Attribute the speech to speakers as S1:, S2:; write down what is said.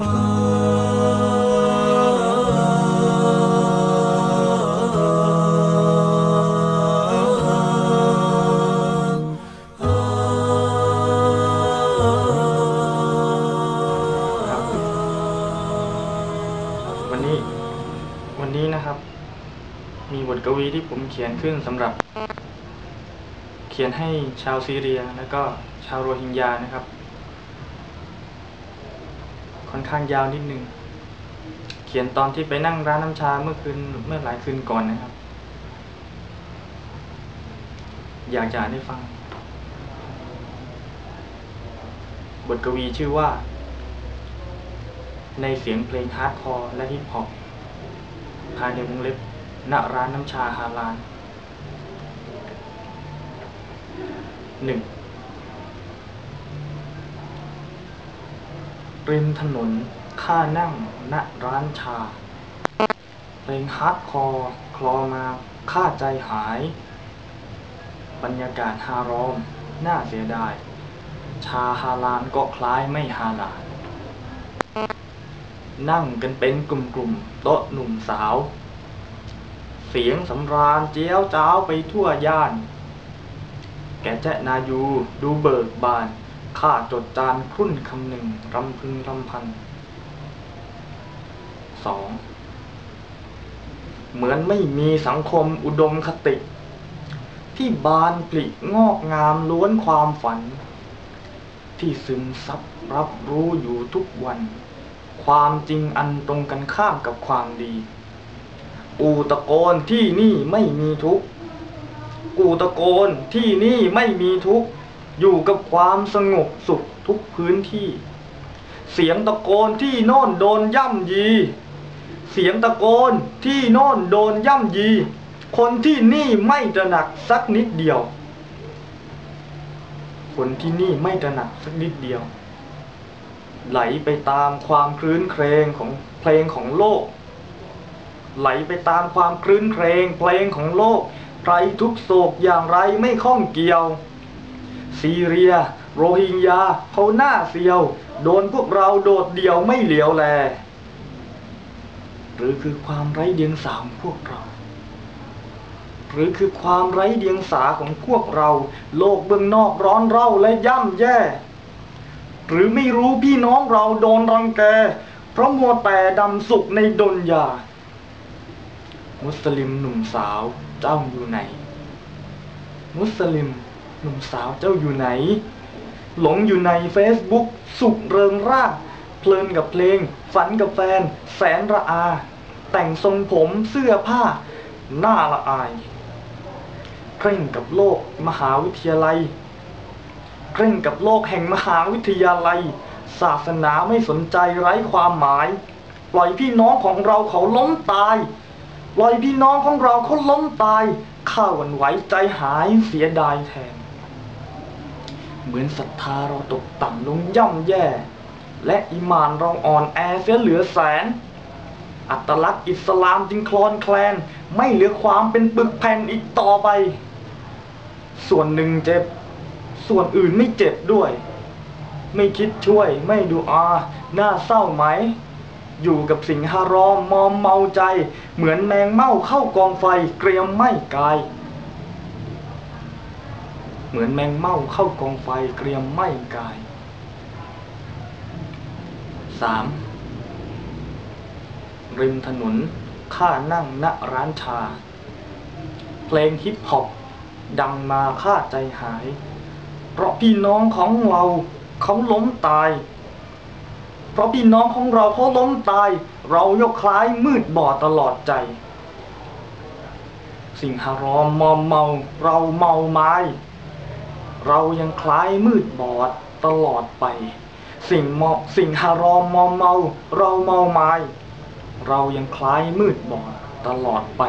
S1: วันนี้วันนี้นะครับ มีบทกวีที่ผมเขียนขึ้นสำหรับ เขียนให้ชาวซีเรีย แล้วก็ชาวโรฮิงญานะครับ ค่อนข้างยาวนิดนึง เขียนตอนที่ไปนั่งร้านน้ำชาเมื่อคืนเมื่อหลายคืนก่อนนะครับ อยากจะอ่านให้ฟัง บทกวีชื่อว่า ในเสียงเพลงฮาร์ดคอร์และฮิปฮอปภายในวงเล็บณร้านน้ำชาฮาลานหนึ่ง ริมถนนข้านั่งณร้านชา เพลงฮาร์ดคอร์คลอมาค่าใจหาย บรรยากาศฮารอม น่าเสียดาย ชาฮาลานก็คล้ายไม่ฮาลานนั่งกันเป็นกลุ่มๆโต๊ะหนุ่มสาว เสียงสำราญเจียวจ้าวไปทั่วย่าน แกแจะนายูดูเบิกบาน ข้าจดจานครุ่นคำหนึ่งรำพึงรำพันสองเหมือนไม่มีสังคมอุดมคติ ที่บานปลิงอกงามล้วนความฝัน ที่ซึมซับรับรู้อยู่ทุกวัน ความจริงอันตรงกันข้ามกับความดี กูตะโกนที่นี่ไม่มีทุก กูตะโกนที่นี่ไม่มีทุกข์ อยู่กับความสงบสุขทุกพื้นที่ เสียงตะโกนที่โน่นโดนย่ำยี เสียงตะโกนที่โน่นโดนย่ำยี คนที่นี่ไม่ตระหนักสักนิดเดียว คนที่นี่ไม่ตระหนักสักนิดเดียว ไหลไปตามความคลื้นเครงของเพลงของโลก ไหลไปตามความคลื้นเครงเพลงของโลกใครทุกโศกอย่างไรไม่ข้องเกี่ยว ซีเรีย โรฮิงญาเขาหน้าเสียว โดนพวกเราโดดเดี่ยวไม่เหลียวแล หรือคือความไร้เดียงสาของพวกเรา หรือคือความไร้เดียงสาของพวกเรา โลกเบื้องนอกร้อนเร่าและย่ำแย่ หรือไม่รู้พี่น้องเราโดนรังแก เพราะมัวแต่ดำสุขในดนยา มุสลิมหนุ่มสาวเจ้าอยู่ไหน มุสลิม หนุ่มสาวเจ้าอยู่ไหน หลงอยู่ในเฟซบุ๊กสุขเริงร่า เพลินกับเพลง ฝันกับแฟน แสนระอา แต่งทรงผมเสื้อผ้า หน้าละอาย เคร่งกับโลกมหาวิทยาลัย เคร่งกับโลกแห่งมหาวิทยาลัย ศาสนาไม่สนใจไร้ความหมาย ปล่อยพี่น้องของเราเขาล้มตายปล่อยพี่น้องของเราเขาล้มตายข้าวันไหวใจหายเสียดายแทน เหมือนศรัทธาเราตกต่ำลงย่ำแย่ และอิมานเราอ่อนแอเสียเหลือแสน อัตลักษณ์อิสลามจึงคลอนแคลน ไม่เหลือความเป็นปึกแผ่นอีกต่อไป ส่วนหนึ่งเจ็บ ส่วนอื่นไม่เจ็บด้วย ไม่คิดช่วยไม่ดูอาหน่าเศร้าไหม อยู่กับสิ่งฮารอมมอมเมาใจ เหมือนแมงเม่าเข้ากองไฟเกรียมไหม่กาย เหมือนแมงเม่าเข้ากองไฟเกรียมไหม่กายสามริมถนนข้านั่งณร้านชา เพลงฮิปฮอปดังมาค่าใจหาย เพราะพี่น้องของเราเขาล้มตาย เพราะพี่น้องของเราเขาล้มตาย เรายกคล้ายมืดบอดตลอดใจ สิ่งฮารอมมอมเมาเราเมาไม้ เรายังคล้ายมืดบอดตลอดไป สิ่งมอสิ่งฮารอมมอมเมา เราเมาไม้เรายังคล้ายมืดบอดตลอดไป